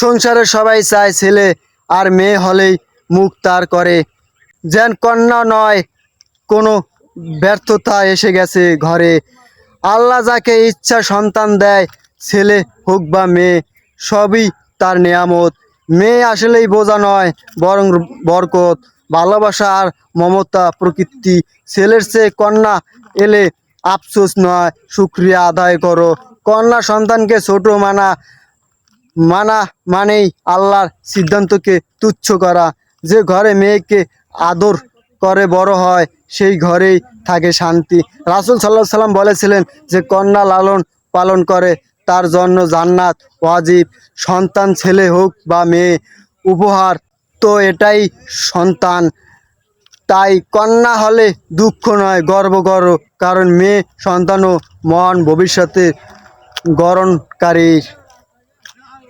সংসারে সবাই চায় ছেলে আর মেয়ে হলেই মুখ তার করে। যেন কন্যা নয়, কোনো ব্যর্থতা এসে গেছে ঘরে। আল্লাহ যাকে ইচ্ছা সন্তান দেয়, ছেলে হোক বা মেয়ে, সবই তার নেয়ামত। মেয়ে আসলেই বোঝা নয়, বরং বরকত, ভালোবাসা আর মমতা প্রকৃতি। ছেলের চেয়ে কন্যা এলে আফসোস নয় শুক্রিয়া আদায় করো। কন্যা সন্তানকে ছোট মানা মানা মানেই আল্লাহর সিদ্ধান্তকে তুচ্ছ করা। যে ঘরে মেয়েকে আদর করে বড় হয়, সেই ঘরেই থাকে শান্তি। রাসুল সাল্লাহ সাল্লাম বলেছিলেন যে, কন্যা লালন পালন করে, তার জন্য জান্নাত ওয়াজিব। সন্তান ছেলে হোক বা মেয়ে, উপহার তো এটাই সন্তান। তাই কন্যা হলে দুঃখ নয়, গর্ব করো। কারণ মেয়ে সন্তানও মহান ভবিষ্যতে গরণকারীর